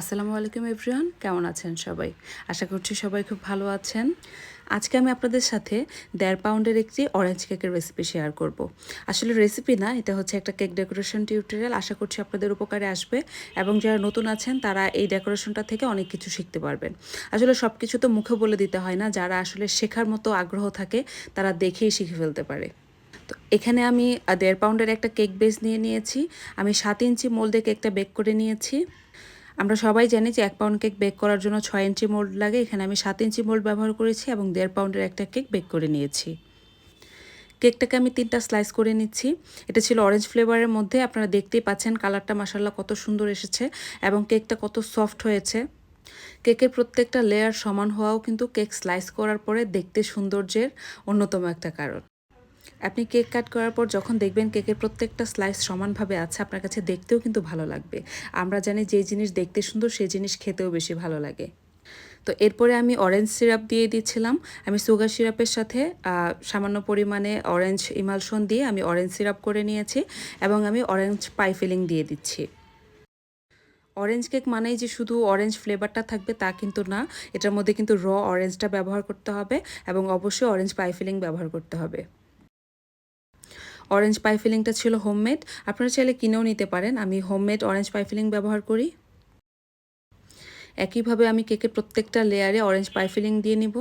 আসসালামু আলাইকুম, এভরিওয়ান। কেমন আছেন সবাই? আশা করছি সবাই খুব ভালো আছেন। আজকে আমি আপনাদের সাথে দেড় পাউন্ডের একটি অরেঞ্জ কেকের রেসিপি শেয়ার করব। আসলে রেসিপি না, এটা হচ্ছে একটা কেক ডেকোরেশন টিউটোরিয়াল আশা করছি আপনাদের উপকারে আসবে এবং যারা নতুন আছেন, তারা এই ডেকোরেশনটা থেকে অনেক কিছু শিখতে পারবেন। আসলে সব কিছু তো মুখে বলে দিতে হয় না, যারা আসলে শেখার মতো আগ্রহ থাকে, তারা দেখেই শিখে ফেলতে পারে। তো এখানে আমি দেড় পাউন্ডের একটা কেক বেস নিয়ে নিয়েছি। আমি সাত ইঞ্চি মোল্ডে কেকটা বেক করে নিয়েছি। আমরা সবাই জানি যে এক পাউন্ড কেক বেক করার জন্য ছয় ইঞ্চি মোল্ড লাগে। এখানে আমি সাত ইঞ্চি মোল্ড ব্যবহার করেছি এবং দেড় পাউন্ডের একটা কেক বেক করে নিয়েছি। কেকটাকে আমি তিনটা স্লাইস করে নিচ্ছি। এটা ছিল অরেঞ্জ ফ্লেভারের মধ্যে। আপনারা দেখতেই পাচ্ছেন কালারটা মাসাল্লাহ কত সুন্দর এসেছে এবং কেকটা কত সফট হয়েছে। কেকের প্রত্যেকটা লেয়ার সমান হওয়াও কিন্তু কেক স্লাইস করার পরে দেখতে সৌন্দর্যের অন্যতম একটা কারণ। আপনি কেক কাট করার পর যখন দেখবেন কেকের প্রত্যেকটা স্লাইস সমানভাবে আছে, আপনার কাছে দেখতেও কিন্তু ভালো লাগবে। আমরা জানি যে জিনিস দেখতে সুন্দর, সেই জিনিস খেতেও বেশি ভালো লাগে। তো এরপরে আমি অরেঞ্জ সিরাপ দিয়ে দিচ্ছিলাম। আমি সুগার সিরাপের সাথে সামান্য পরিমাণে অরেঞ্জ ইমালশন দিয়ে আমি অরেঞ্জ সিরাপ করে নিয়েছি এবং আমি অরেঞ্জ পাই ফিলিং দিয়ে দিচ্ছি। অরেঞ্জ কেক মানেই যে শুধু অরেঞ্জ ফ্লেভারটা থাকবে তা কিন্তু না, এটার মধ্যে কিন্তু র অরেঞ্জটা ব্যবহার করতে হবে এবং অবশ্যই অরেঞ্জ পাই ফিলিং ব্যবহার করতে হবে। অরেঞ্জ পাই ফিলিংটা ছিল হোমমেড আপনারা চাইলে কিনেও নিতে পারেন। আমি হোমমেড অরেঞ্জ পাই ফিলিং ব্যবহার করি। একইভাবে আমি কেকের প্রত্যেকটা লেয়ারে অরেঞ্জ পাই ফিলিং দিয়ে নিব।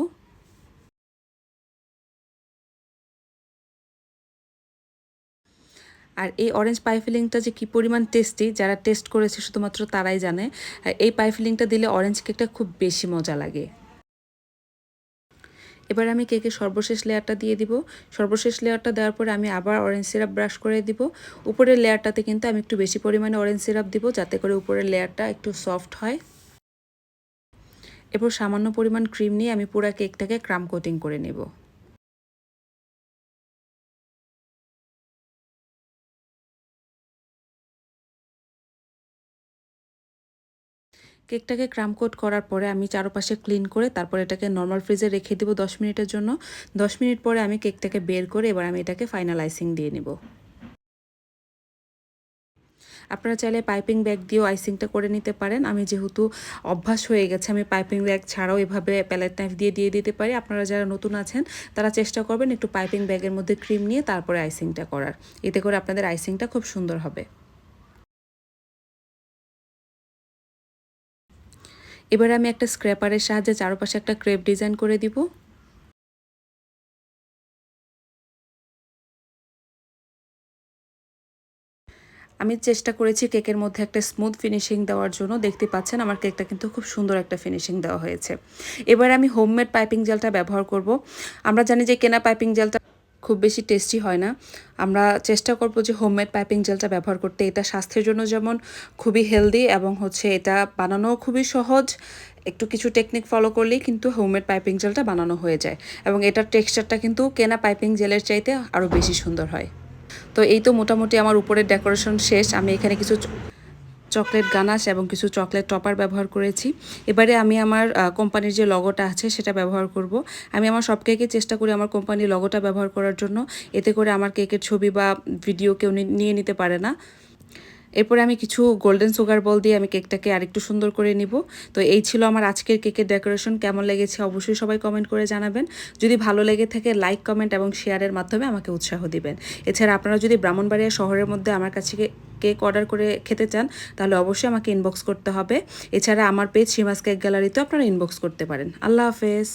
আর এই অরেঞ্জ পাই ফিলিংটা যে কী পরিমাণ টেস্টি যারা টেস্ট করেছে শুধুমাত্র তারাই জানে। এই পাই ফিলিংটা দিলে অরেঞ্জ কেকটা খুব বেশি মজা লাগে। এবার আমি কেকের সর্বশেষ লেয়ারটা দিয়ে দিব। সর্বশেষ লেয়ারটা দেওয়ার পরে আমি আবার অরেঞ্জ সিরাপ ব্রাশ করে দিব। উপরের লেয়ারটাতে কিন্তু আমি একটু বেশি পরিমাণে অরেঞ্জ সিরাপ দিব যাতে করে উপরের লেয়ারটা একটু সফট হয়। এরপর সামান্য পরিমাণ ক্রিম নিয়ে আমি পুরো কেকটাকে ক্রাম কোটিং করে নেব। কেকটাকে ক্রাম কোট করার পরে আমি চারপাশে ক্লিন করে তারপর এটাকে নর্মাল ফ্রিজে রেখে দেবো দশ মিনিটের জন্য। দশ মিনিট পরে আমি কেকটাকে বের করে এবার আমি এটাকে ফাইনাল আইসিং দিয়ে নেব। আপনারা চাইলে পাইপিং ব্যাগ দিয়েও আইসিংটা করে নিতে পারেন। আমি যেহেতু অভ্যাস হয়ে গেছে, আমি পাইপিং ব্যাগ ছাড়াও এভাবে প্যালেট নাইফ দিয়ে দিয়ে দিতে পারি। আপনারা যারা নতুন আছেন, তারা চেষ্টা করবেন একটু পাইপিং ব্যাগের মধ্যে ক্রিম নিয়ে তারপরে আইসিংটা করার। এতে করে আপনাদের আইসিংটা খুব সুন্দর হবে। এবার আমি একটা স্ক্র্যাপারের সাহায্যে চারপাশে একটা ক্রেপ ডিজাইন করে দিব। আমি চেষ্টা করেছি কেকের মধ্যে একটা স্মুথ ফিনিশিং দেওয়ার জন্য। দেখতে পাচ্ছেন আমার কেকটা কিন্তু খুব সুন্দর একটা ফিনিশিং দেওয়া হয়েছে। এবার আমি হোমমেড পাইপিং জেলটা ব্যবহার করব। আমরা জানি যে কেনা পাইপিং জেলটা খুব বেশি টেস্টি হয় না। আমরা চেষ্টা করব যে হোমমেড পাইপিং জেলটা ব্যবহার করতে। এটা স্বাস্থ্যের জন্য যেমন খুবই হেলদি এবং হচ্ছে এটা বানানো খুবই সহজ। একটু কিছু টেকনিক ফলো করলেই কিন্তু হোমমেড পাইপিং জেলটা বানানো হয়ে যায় এবং এটার টেক্সচারটা কিন্তু কেনা পাইপিং জেলের চাইতে আরও বেশি সুন্দর হয়। তো এই তো মোটামুটি আমার উপরের ডেকোরেশন শেষ। আমি এখানে কিছু চকলেট গানাশ এবং কিছু চকলেট টপার ব্যবহার করেছি। এবারে আমি আমার কোম্পানির যে লগোটা আছে সেটা ব্যবহার করব। আমি আমার সব কেকে চেষ্টা করি আমার কোম্পানির লগোটা ব্যবহার করার জন্য। এতে করে আমার কেকের ছবি বা ভিডিও কেউ নিয়ে নিতে পারে না। এরপরে আমি কিছু গোল্ডেন সুগার বল দিয়ে আমি কেকটাকে আরেকটু সুন্দর করে নিব। তো এই ছিল আমার আজকের কেকের ডেকোরেশন কেমন লেগেছে অবশ্যই সবাই কমেন্ট করে জানাবেন। যদি ভালো লেগে থাকে লাইক কমেন্ট এবং শেয়ারের মাধ্যমে আমাকে উৎসাহ দিবেন। এছাড়া আপনারা যদি ব্রাহ্মণবাড়িয়া শহরের মধ্যে আমার কাছে কেক অর্ডার করে খেতে চান, তাহলে অবশ্যই আমাকে ইনবক্স করতে হবে। এছাড়া আমার পেজ সীমাস কেক গ্যালারিতেও আপনারা ইনবক্স করতে পারেন। আল্লাহ হাফেজ।